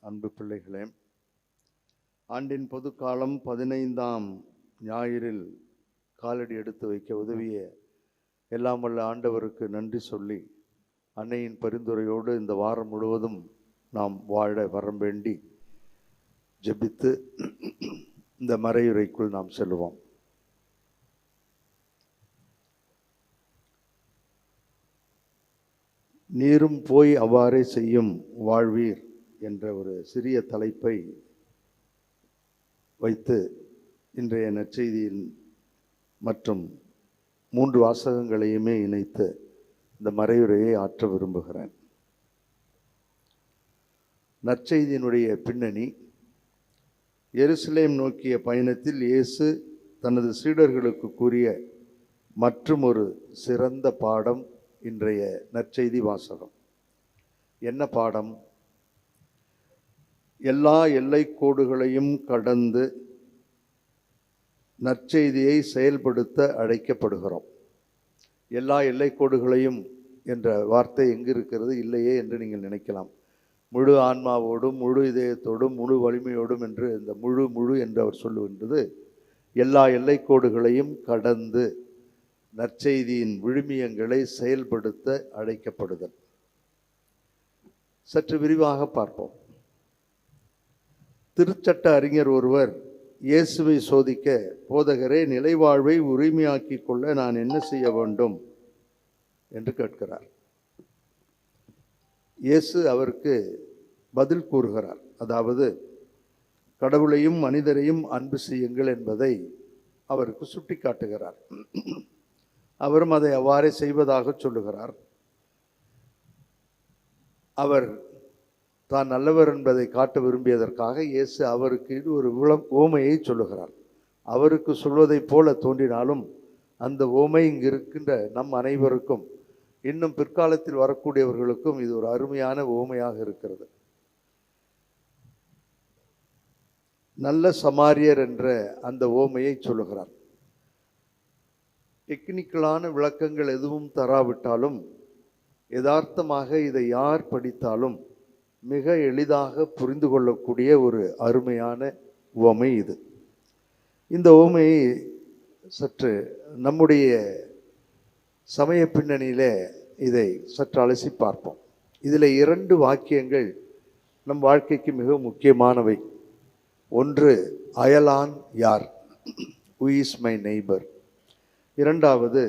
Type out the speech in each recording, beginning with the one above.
அன்பு பிள்ளைகளே ஆண்டின் பொதுக்காலம் பதினைந்தாம் ஞாயிறில் காலடி எடுத்து வைக்க உதவிய எல்லாம் வல்ல ஆண்டவருக்கு நன்றி சொல்லி அன்னையின் பரிந்துரையோடு இந்த வாரம் முழுவதும் நாம் வாழ வரம் வேண்டி ஜெபித்து இந்த மறையுறைக்குள் நாம் செல்வோம். நீரும் போய் அவ்வாறே செய்யும் வாழ்வீர். என்ற ஒரு சிறிய தலைப்பை வைத்து இன்றைய நற்செய்தியின் மற்றும் மூன்று வாசகங்களையுமே இணைத்து இந்த மறையுரையை ஆற்ற விரும்புகிறேன். நற்செய்தியினுடைய பின்னணி எருசலேம் நோக்கிய பயணத்தில் இயேசு தனது சீடர்களுக்கு கூறிய மற்றும் ஒரு சிறந்த பாடம் இன்றைய நற்செய்தி வாசகம். என்ன பாடம்? எல்லா எல்லை கோடுகளையும் கடந்து நற்செய்தியை செயல்படுத்த அழைக்கப்படுகிறோம். எல்லா எல்லை கோடுகளையும் என்ற வார்த்தை எங்கு இருக்கிறது இல்லையே என்று நீங்கள் நினைக்கலாம். முழு ஆன்மாவோடும் முழு இதயத்தோடும் முழு வலிமையோடும் என்று இந்த முழு முழு என்று அவர் சொல்லுகின்றது. எல்லா எல்லை கோடுகளையும் கடந்து நற்செய்தியின் விழுமியங்களை செயல்படுத்த அழைக்கப்படுதல். சற்று விரிவாக பார்ப்போம். திருச்சட்ட அறிஞர் ஒருவர் இயேசுவை சோதிக்க போதகரே நிலைவாழ்வை உரிமையாக்கி கொள்ள நான் என்ன செய்ய வேண்டும்? என்று கேட்கிறார். இயேசு அவருக்கு பதில் கூறுகிறார். அதாவது கடவுளையும் மனிதரையும் அன்பு செய்யுங்கள் என்பதை அவருக்கு சுட்டிக்காட்டுகிறார். அவரும் அதை அவ்வாறே செய்வதாக சொல்லுகிறார். அவர் தான் நல்லவர் என்பதை காட்ட விரும்பியதற்காக இயேசு அவருக்கு இது ஒரு விளம் ஓமையை சொல்லுகிறார். அவருக்கு சொல்வதைப் போல தோன்றினாலும் அந்த ஓமை இங்கு இருக்கின்ற நம் அனைவருக்கும் இன்னும் பிற்காலத்தில் வரக்கூடியவர்களுக்கும் இது ஒரு அருமையான ஓமையாக இருக்கிறது. நல்ல சமாரியர் என்ற அந்த ஓமையை சொல்லுகிறார். டெக்னிக்கலான விளக்கங்கள் எதுவும் தராவிட்டாலும் யதார்த்தமாக இதை யார் படித்தாலும் மிக எளிதாக புரிந்து கொள்ளக்கூடிய ஒரு அருமையான உவமை இது. இந்த உவமையை சற்று நம்முடைய சமய பின்னணியிலே இதை சற்று அலசி பார்ப்போம். இதில் இரண்டு வாக்கியங்கள் நம் வாழ்க்கைக்கு மிக முக்கியமானவை. ஒன்று அயலான் யார்? ஹூ இஸ் மை நெய்பர் இரண்டாவது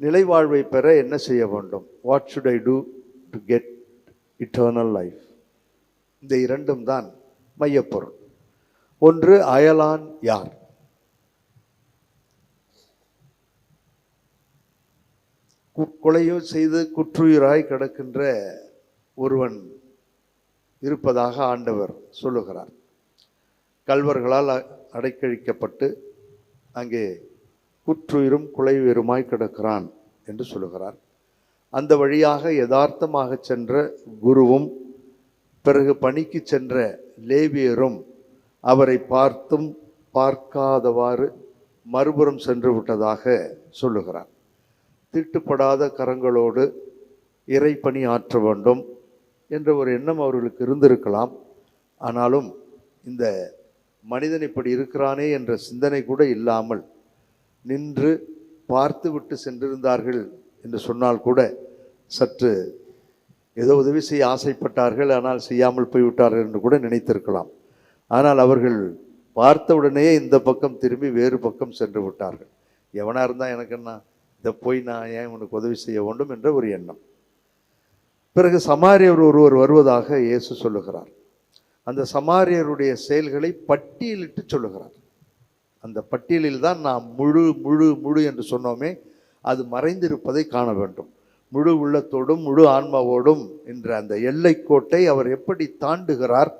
நிலைவாழ்வை பெற என்ன செய்ய வேண்டும்? What should I do to get eternal life இந்த இரண்டும் தான் மையப்பொருள். ஒன்று அயலான் யார்? கு- கொலையோ செய்து குற்றுயிராய் கிடக்கின்ற ஒருவன் இருப்பதாக ஆண்டவர் சொல்லுகிறார். கல்வர்களால் அ- அடைக்கழிக்கப்பட்டு அங்கே குற்றுயிரும் குலையுயிருமாய் கிடக்கிறான் என்று சொல்லுகிறார். அந்த வழியாக யதார்த்தமாக சென்ற குருவும் பிறகு பணிக்கு சென்ற லேவியரும் அவரை பார்த்தும் பார்க்காதவாறு மறுபுறம் சென்று விட்டதாக சொல்லுகிறார். தீட்டுப்படாத கரங்களோடு இறை பணி ஆற்ற வேண்டும் என்ற ஒரு எண்ணம் அவர்களுக்கு இருந்திருக்கலாம். ஆனாலும் இந்த மனிதன் இப்படி இருக்கிறானே என்ற சிந்தனை கூட இல்லாமல் நின்று பார்த்து விட்டு சென்றிருந்தார்கள் என்று சொன்னால் கூட சற்று ஏதோ உதவி செய்ய ஆசைப்பட்டார்கள் ஆனால் செய்யாமல் போய்விட்டார்கள் என்று கூட நினைத்திருக்கலாம். ஆனால் அவர்கள் பார்த்தவுடனே இந்த பக்கம் திரும்பி வேறு பக்கம் சென்று விட்டார்கள். எவனாக இருந்தால் எனக்கு என்ன இதை போய் நான் ஏன் உனக்கு உதவி செய்ய வேண்டும் என்ற ஒரு எண்ணம். பிறகு சமாரியர் ஒருவர் வருவதாக இயேசு சொல்லுகிறார். அந்த சமாரியருடைய செயல்களை பட்டியலிட்டு சொல்லுகிறார். அந்த பட்டியலில் தான் நாம் முழு முழு முழு என்று சொன்னோமே அது மறைந்திருப்பதை காண வேண்டும். முழு உள்ளத்தோடும் முழு ஆன்மாவோடும் என்ற அந்த எல்லைக்கோட்டை அவர் எப்படி தாண்டுகிறார்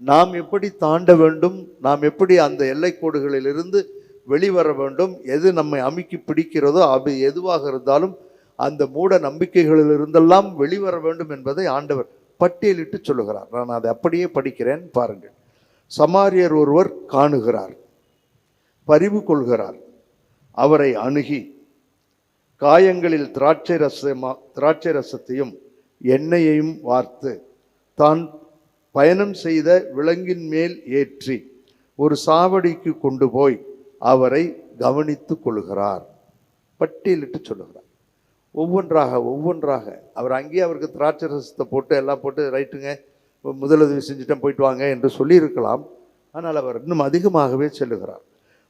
நாம் எப்படி தாண்ட வேண்டும் நாம் எப்படி அந்த எல்லைக்கோடுகளிலிருந்து வெளிவர வேண்டும் எது நம்மை அமுக்கி பிடிக்கிறதோ அது எதுவாக இருந்தாலும் அந்த மூட நம்பிக்கைகளிலிருந்தெல்லாம் வெளிவர வேண்டும் என்பதை ஆண்டவர் பட்டியலிட்டு சொல்லுகிறார். நான் அதை அப்படியே படிக்கிறேன் பாருங்கள். சமாரியர் ஒருவர் காணுகிறார் பரிவு கொள்கிறார் அவரை அணுகி காயங்களில் திராட்சை ரசமா திராட்சை ரசத்தையும் எண்ணெயையும் வார்த்து தான் பயணம் செய்த விலங்கின் மேல் ஏற்றி ஒரு சாவடிக்கு கொண்டு போய் அவரை கவனித்துக் கொள்கிறார். பட்டியலிட்டு சொல்லுகிறார். ஒவ்வொன்றாக ஒவ்வொன்றாக அவர் அங்கேயே அவருக்கு திராட்சை ரசத்தை போட்டு எல்லாம் போட்டு ரைட்டுங்க முதலுதவி செஞ்சுட்டேன் போயிட்டு வாங்க என்று சொல்லியிருக்கலாம். ஆனால் அவர் இன்னும் அதிகமாகவே செல்லுகிறார்.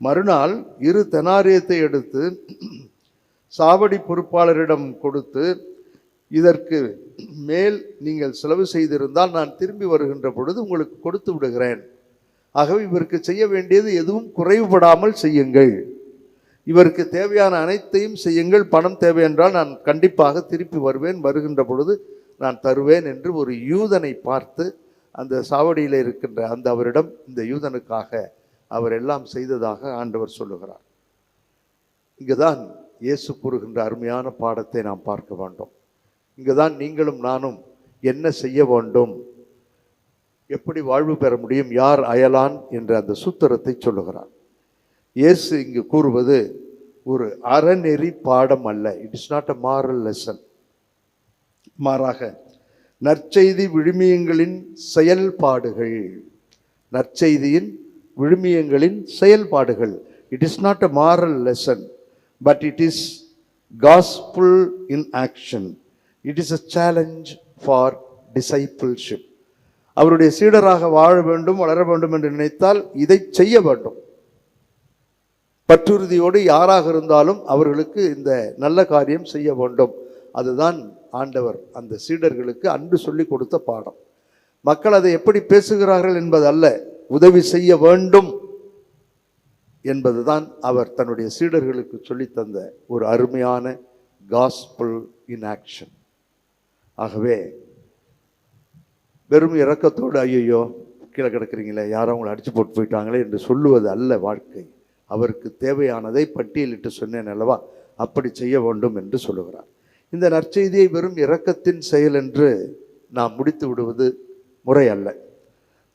மறுநாள் இரு தெனாரியத்தை எடுத்து சாவடி பொறுப்பாளரிடம் கொடுத்து இதற்கு மேல் நீங்கள் செலவு செய்திருந்தால் நான் திரும்பி வருகின்ற பொழுது உங்களுக்கு கொடுத்து விடுகிறேன். ஆகவே இவருக்கு செய்ய வேண்டியது எதுவும் குறைவுபடாமல் செய்யுங்கள். இவருக்கு தேவையான அனைத்தையும் செய்யுங்கள். பணம் தேவையென்றால் நான் கண்டிப்பாக திருப்பி வருவேன். வருகின்ற பொழுது நான் தருவேன் என்று ஒரு யூதனை பார்த்து அந்த சாவடியில் இருக்கின்ற அந்த அவரிடம் இந்த யூதனுக்காக அவர் எல்லாம் செய்ததாக ஆண்டவர் சொல்லுகிறார். இங்குதான் இயேசு கூறுகின்ற அருமையான பாடத்தை நாம் பார்க்க வேண்டும். இங்குதான் நீங்களும் நானும் என்ன செய்ய வேண்டும்? எப்படி வாழ்வு பெற முடியும்? யார் அயலான்? என்ற அந்த சூத்திரத்தை சொல்லுகிறார். இயேசு இங்கு கூறுவது ஒரு அறநெறி பாடம் அல்ல. It is not a moral lesson மாறாக நற்செய்தி விழுமியங்களின் செயல்பாடுகள். நற்செய்தியின் விழுமியங்களின் செயல்பாடுகள். It is not a moral lesson but it is gospel in action it is a challenge for discipleship அவருடைய சீடராக வாழ வேண்டும் வளர வேண்டும் என்று நினைத்தால் இதை செய்ய வேண்டும். பற்றுறுதியோடு யாராக இருந்தாலும் அவர்களுக்கு இந்த நல்ல காரியம் செய்ய வேண்டும். அதுதான் ஆண்டவர் அந்த சீடர்களுக்கு அன்று சொல்லி கொடுத்த பாடம். மக்கள் அதை எப்படி பேசுகிறார்கள் என்பதல்ல. உதவி செய்ய வேண்டும். என்பதுதான் அவர் தன்னுடைய சீடர்களுக்கு சொல்லித் தந்த ஒரு அருமையான காஸ்பிள் இன் ஆக்ஷன் ஆகவே வெறும் இறக்கத்தோடு ஐயையோ கீழே கிடக்குறீங்களே யாரோ அவங்களை அடித்து போட்டு போயிட்டாங்களே என்று சொல்லுவது அல்ல வாழ்க்கை. அவருக்கு தேவையானதை பட்டியலிட்டு சொன்னேன் அல்லவா? அப்படி செய்ய வேண்டும் என்று சொல்லுகிறார். இந்த நற்செய்தியை வெறும் இரக்கத்தின் செயல் என்று நாம் முடித்து விடுவது முறை அல்ல.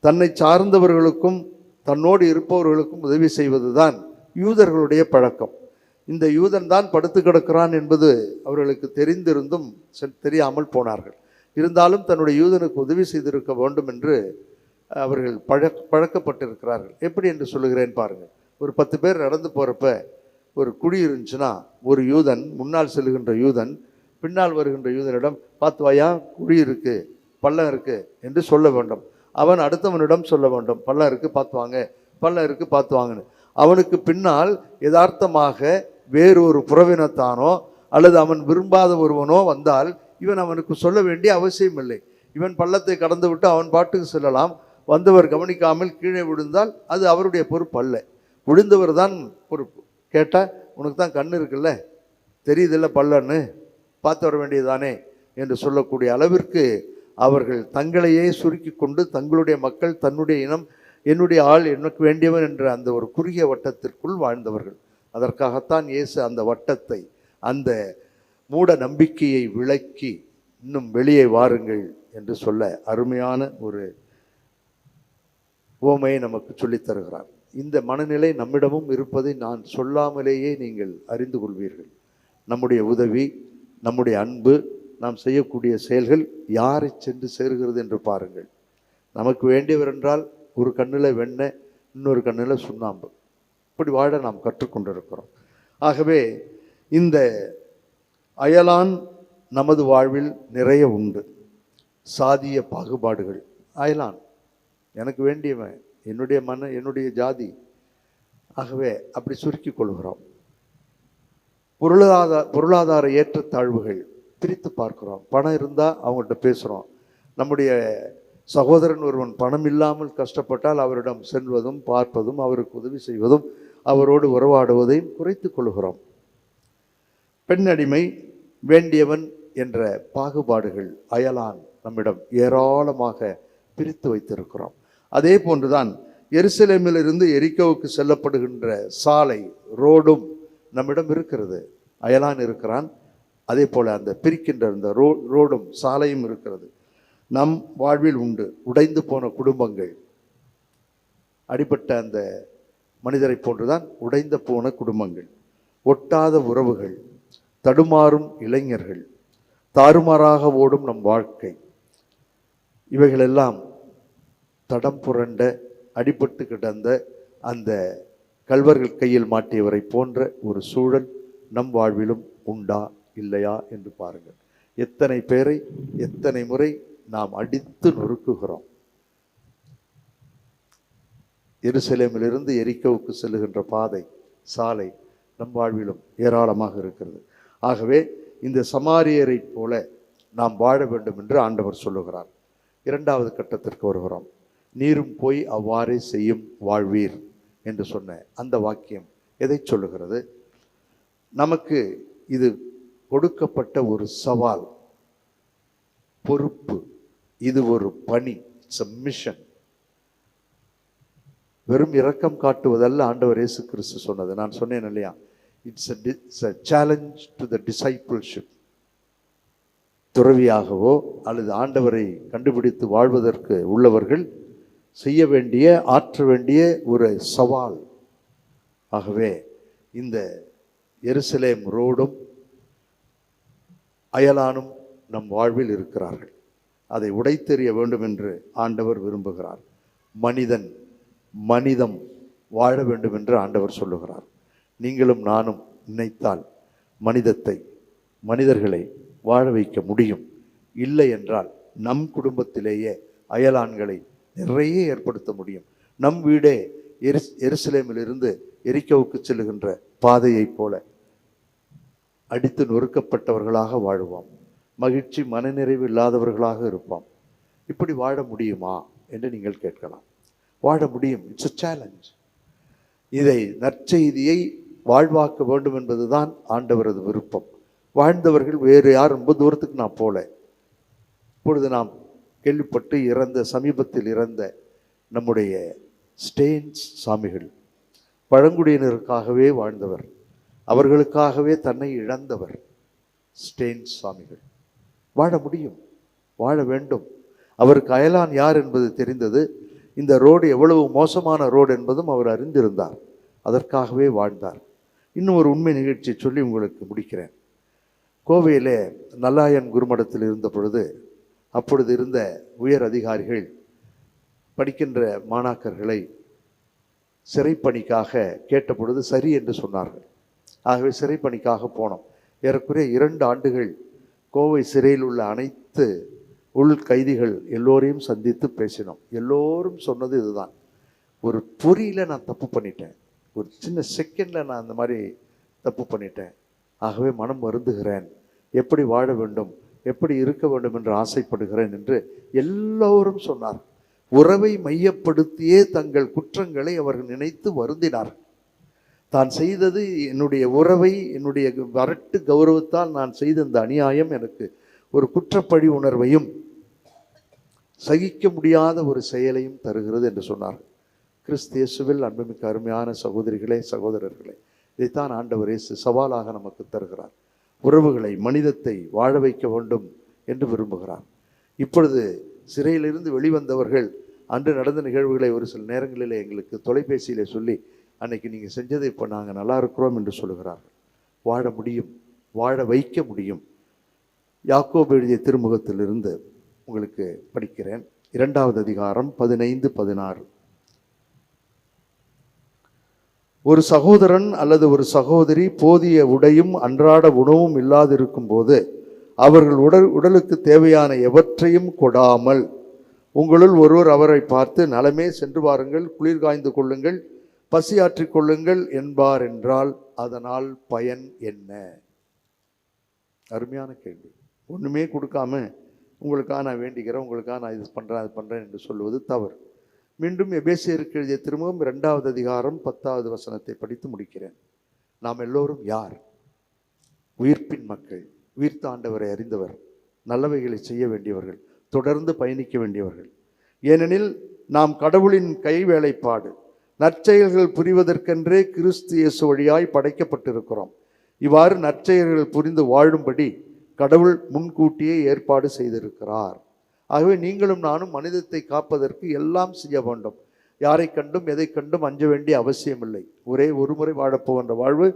தன்னை சார்ந்தவர்களுக்கும் தன்னோடு இருப்பவர்களுக்கும் உதவி செய்வதுதான் யூதர்களுடைய பழக்கம். இந்த யூதன் தான் படுத்து கிடக்கிறான் என்பது அவர்களுக்கு தெரிந்திருந்தும் தெரியாமல் போனார்கள். இருந்தாலும் தன்னுடைய யூதனுக்கு உதவி செய்திருக்க வேண்டும் என்று அவர்கள் பழக் பழக்கப்பட்டிருக்கிறார்கள். எப்படி என்று சொல்லுகிறேன் பாருங்கள் ஒரு பத்து பேர் நடந்து போகிறப்ப ஒரு குழி இருந்துச்சுன்னா ஒரு யூதன் முன்னால் செல்லுகின்ற யூதன் பின்னால் வருகின்ற யூதனிடம் பார்த்து வாயா குழி இருக்குது பள்ளம் இருக்குது என்று சொல்ல வேண்டும். அவன் அடுத்தவனிடம் சொல்ல வேண்டும். பல்ல இருக்கு பார்த்து வாங்க இருக்கு பார்த்து வாங்கன்னு. அவனுக்கு பின்னால் யதார்த்தமாக வேறொரு புறவினத்தானோ அல்லது அவன் விரும்பாத ஒருவனோ வந்தால் இவன் அவனுக்கு சொல்ல வேண்டிய அவசியம் இல்லை. இவன் பள்ளத்தை கடந்து விட்டு அவன் பாட்டுக்கு செல்லலாம். வந்தவர் கவனிக்காமல் கீழே விழுந்தால் அது அவருடைய பொறுப்பு அல்ல. விழுந்தவர் தான் பொறுப்பு. கேட்டால் உனக்கு தான் கண் இருக்குல்ல? தெரியுதில்ல பல்லன்னு? பார்த்து வர வேண்டியதுதானே? என்று சொல்லக்கூடிய அளவிற்கு அவர்கள் தங்களையே சுருக்கி கொண்டு தங்களுடைய மக்கள் தன்னுடைய இனம் என்னுடைய ஆள் எனக்கு வேண்டியவன் என்ற அந்த ஒரு குறுகிய வட்டத்திற்குள் வாழ்ந்தவர்கள். அதற்காகத்தான் இயேசு அந்த வட்டத்தை அந்த மூட நம்பிக்கையை விளக்கி இன்னும் வெளியே வாருங்கள் என்று சொல்ல அருமையான ஒரு உவமையை நமக்கு சொல்லித் தருகிறார். இந்த மனநிலை நம்மிடமும் இருப்பதை நான் சொல்லாமலேயே நீங்கள் அறிந்து கொள்வீர்கள். நம்முடைய உதவி நம்முடைய அன்பு நாம் செய்யக்கூடிய செயல்கள் யாரை சென்று சேருகிறது என்று பாருங்கள். நமக்கு வேண்டியவர் என்றால் ஒரு கண்ணில் வெண்ணெய் இன்னொரு கண்ணில் சுண்ணாம்பு. இப்படி வாழ நாம் கற்றுக்கொண்டிருக்கிறோம். ஆகவே இந்த அயலான் நமது வாழ்வில் நிறைய உண்டு. சாதிய பாகுபாடுகள். அயலான் எனக்கு வேண்டியவன் என்னுடைய மன என்னுடைய ஜாதி. ஆகவே அப்படி சுருக்கிக் கொள்கிறோம். பொருளாதார பொருளாதார ஏற்றத்தாழ்வுகள். பிரித்து பார்க்குறோம். பணம் இருந்தால் அவங்கள்ட்ட பேசுகிறோம் நம்முடைய சகோதரன் ஒருவன் பணம் இல்லாமல் கஷ்டப்பட்டால் அவரிடம் செல்வதும் பார்ப்பதும் அவருக்கு உதவி செய்வதும் அவரோடு உறவாடுவதையும் குறைத்து கொள்கிறோம். பெண் அடிமை வேண்டியவன் என்ற பாகுபாடுகள் அயலான் நம்மிடம் ஏராளமாக பிரித்து வைத்திருக்கிறோம். அதே போன்றுதான் எருசலேமிலிருந்து எரிக்கோவுக்கு செல்லப்படுகின்ற சாலை ரோடும் நம்மிடம் இருக்கிறது. அயலான் இருக்கிறான். அதே போல் அந்த பிரிக்கின்ற அந்த ரோ ரோடும் சாலையும் இருக்கிறது. நம் வாழ்வில் உண்டு. உடைந்து போன குடும்பங்கள். அடிப்பட்ட அந்த மனிதரை போன்றுதான் உடைந்த போன குடும்பங்கள். ஒட்டாத உறவுகள். தடுமாறும் இளைஞர்கள். தாறுமாறாக ஓடும் நம் வாழ்க்கை. இவைகளெல்லாம் தடம் புரண்ட அடிபட்டு கிடந்த அந்த கல்வர்கள் கையில் மாட்டியவரை போன்ற ஒரு சூழல் நம் வாழ்விலும் உண்டா? இல்லையா என்று பாருங்கள். எத்தனை பேரை எத்தனை முறை நாம் அடித்து நொறுக்குகிறோம். எருசலேமிலிருந்து எரிக்கவுக்கு செல்லுகின்ற பாதை சாலை நம் வாழ்விலும் ஏராளமாக இருக்கிறது. ஆகவே இந்த சமாரியரைப் போல நாம் வாழ வேண்டும் என்று ஆண்டவர் சொல்லுகிறார். இரண்டாவது கட்டத்திற்கு வருகிறோம். நீரும் போய் அவ்வாறே செய்யும் வாழ்வீர் என்று சொன்ன அந்த வாக்கியம் எதை சொல்லுகிறது? நமக்கு இது கொடுக்கப்பட்ட ஒரு சவால். பொறுப்பு. இது ஒரு பணி. இட்ஸ் அ மிஷன் வெறும் இரக்கம் காட்டுவதல்ல ஆண்டவர் இயேசு கிறிஸ்து சொன்னது. நான் சொன்னேன் இல்லையா? It's it's a challenge to the discipleship துறவியாகவோ அல்லது ஆண்டவரை கண்டுபிடித்து வாழ்வதற்கு உள்ளவர்கள் செய்ய வேண்டிய ஆற்ற வேண்டிய ஒரு சவால். ஆகவே இந்த எருசலேம் ரோடும் அயலானும் நம் வாழ்வில் இருக்கிறார்கள். அதை உடைத்தெறிய வேண்டும் என்று ஆண்டவர் விரும்புகிறார். மனிதன் மனிதம் வாழ வேண்டும் என்று ஆண்டவர் சொல்லுகிறார். நீங்களும் நானும் நினைத்தால் மனிதத்தை மனிதர்களை வாழ வைக்க முடியும். இல்லை என்றால் நம் குடும்பத்திலேயே அயலான்களை நிறைய ஏற்படுத்த முடியும். நம் வீடே எருஸ் எருசலேமிலிருந்து எரிக்கவுக்கு செல்லுகின்ற பாதையைப் போல அடித்து நொறுக்கப்பட்டவர்களாக வாழ்வோம். மகிழ்ச்சி மனநிறைவு இல்லாதவர்களாக இருப்போம். இப்படி வாழ முடியுமா என்று நீங்கள் கேட்கலாம். வாழ முடியும். இட்ஸ் அ சேலஞ்ச் இதை நற்செய்தியை வாழ்வாக்க வேண்டும் என்பதுதான் ஆண்டவரது விருப்பம். வாழ்ந்தவர்கள் வேறு யார் ரொம்ப தூரத்துக்கு நான் போல. இப்பொழுது நாம் கேள்விப்பட்டு இறந்த சமீபத்தில் இறந்த நம்முடைய ஸ்டெயின்ஸ் சாமிகள் பழங்குடியினருக்காகவே வாழ்ந்தவர். அவர்களுக்காகவே தன்னை இழந்தவர் ஸ்டெயின் சுவாமிகள். வாழ முடியும் வாழ வேண்டும். அவருக்கு அயலான் யார் என்பது தெரிந்தது. இந்த ரோடு எவ்வளவு மோசமான ரோடு என்பதும் அவர் அறிந்திருந்தார். அதற்காகவே வாழ்ந்தார். இன்னும் ஒரு உண்மை நிகழ்ச்சியை சொல்லி உங்களுக்கு முடிக்கிறேன். கோவையிலே நல்லாயன் குருமடத்தில் இருந்த பொழுது அப்பொழுது இருந்த உயர் அதிகாரிகள் படிக்கின்ற மாணாக்கர்களை சிறைப்பணிக்காக கேட்டபொழுது சரி என்று சொன்னார்கள். ஆகவே சிறைப்பணிக்காக போனோம். ஏறக்குறைய இரண்டு ஆண்டுகள் கோவை சிறையில் உள்ள அனைத்து உள் கைதிகள் எல்லோரையும் சந்தித்து பேசினோம். எல்லோரும் சொன்னது இதுதான். ஒரு பொறியில் நான் தப்பு பண்ணிட்டேன். ஒரு சின்ன செகண்டில் நான் அந்த மாதிரி தப்பு பண்ணிட்டேன். ஆகவே மனம் வருந்துகிறேன். எப்படி வாழ வேண்டும்? எப்படி இருக்க வேண்டும் என்று ஆசைப்படுகிறேன் என்று எல்லோரும் சொன்னார் உறவை மையப்படுத்தியே தங்கள் குற்றங்களை அவர்கள் நினைத்து வருந்தினார்கள். தான் செய்தது என்னுடைய உறவை என்னுடைய வரட்டு கௌரவத்தால் நான் செய்த இந்த அநியாயம் எனக்கு ஒரு குற்றப்பழி உணர்வையும் சகிக்க முடியாத ஒரு செயலையும் தருகிறது என்று சொன்னார். கிறிஸ்தியசுவில் அன்புமிக்க அருமையான சகோதரிகளே சகோதரர்களே இதைத்தான் ஆண்டவர் இயேசு சவாலாக நமக்கு தருகிறார். உறவுகளை மனிதத்தை வாழ வைக்க வேண்டும் என்று விரும்புகிறார். இப்பொழுது சிறையிலிருந்து வெளிவந்தவர்கள் அன்று நடந்த நிகழ்வுகளை ஒரு சில நேரங்களிலே எங்களுக்கு தொலைபேசியிலே சொல்லி அன்னைக்கு நீங்கள் செஞ்சதை இப்போ நாங்கள் நல்லா இருக்கிறோம் என்று சொல்கிறார்கள் வாழ முடியும் வாழ வைக்க முடியும். யாக்கோபு எழுதிய திருமுகத்திலிருந்து உங்களுக்கு படிக்கிறேன். இரண்டாவது அதிகாரம் பதினைந்து பதினாறு. ஒரு சகோதரன் அல்லது ஒரு சகோதரி போதிய உடையும் அன்றாட உணவும் இல்லாதிருக்கும் போது அவர்கள் உடல் உடலுக்கு தேவையான எவற்றையும் கொடாமல் உங்களுள் ஒருவர் அவரை பார்த்து நலமே சென்று வாருங்கள் குளிர் காய்ந்து கொள்ளுங்கள் பசியாற்றிக் கொள்ளுங்கள் என்பார் என்றால் அதனால் பயன் என்ன? அருமையான கேள்வி. ஒன்றுமே கொடுக்காம உங்களுக்காக நான் வேண்டிக்கிறேன் உங்களுக்காக நான் இது பண்ணுறேன் அது பண்ணுறேன் என்று சொல்லுவது தவறு. மீண்டும் எபேசியருக்கு எழுதிய திரும்பவும் இரண்டாவது அதிகாரம் பத்தாவது வசனத்தை படித்து முடிக்கிறேன். நாம் எல்லோரும் யார்? உயிர்ப்பின் மக்கள் உயிர்த்தாண்டவரை அறிந்தவர் நல்லவைகளை செய்ய வேண்டியவர்கள் தொடர்ந்து பயணிக்க வேண்டியவர்கள். ஏனெனில் நாம் கடவுளின் கை வேலைப்பாடு நற்செயல்கள் புரிவதற்கென்றே கிறிஸ்து இயேசு வழியாய் படைக்கப்பட்டிருக்கிறோம். இவ்வாறு நற்செயல்கள் புரிந்து வாழும்படி கடவுள் முன்கூட்டியே ஏற்பாடு செய்திருக்கிறார். ஆகவே நீங்களும் நானும் மனிதத்தை காப்பதற்கு எல்லாம் செய்ய வேண்டும். யாரை கண்டும் எதை கண்டும் அஞ்ச வேண்டிய அவசியமில்லை. ஒரே ஒரு முறை வாழப்போகின்ற வாழ்வு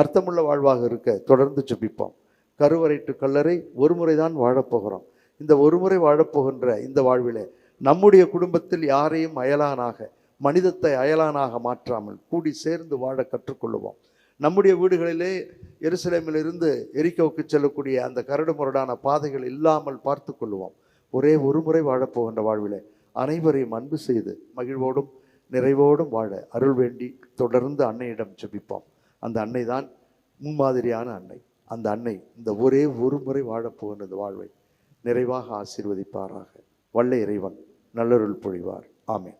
அர்த்தமுள்ள வாழ்வாக இருக்க தொடர்ந்து ஜெபிப்போம். கருவறை டு கல்லறை ஒரு முறை தான் வாழப்போகிறோம் இந்த ஒரு முறை வாழப்போகின்ற இந்த வாழ்விலே நம்முடைய குடும்பத்தில் யாரையும் அயலானாக மனிதத்தை அயலானாக மாற்றாமல் கூடி சேர்ந்து வாழ கற்றுக்கொள்ளுவோம். நம்முடைய வீடுகளிலே எருசலேமிலிருந்து எரிக்கோவுக்கு செல்லக்கூடிய அந்த கரடு முரடான பாதைகள் இல்லாமல் பார்த்து கொள்வோம் ஒரே ஒரு முறை வாழப்போகின்ற வாழ்விலே அனைவரையும் அன்பு செய்து மகிழ்வோடும் நிறைவோடும் வாழ அருள் வேண்டி தொடர்ந்து அன்னையிடம் செபிப்போம் அந்த அன்னை தான் முன்மாதிரியான அன்னை. அந்த அன்னை இந்த ஒரே ஒரு முறை வாழப்போகின்ற வாழ்வை நிறைவாக ஆசீர்வதிப்பாராக. வல்ல இறைவன் நல்லருள் பொழிவார். ஆமேன்.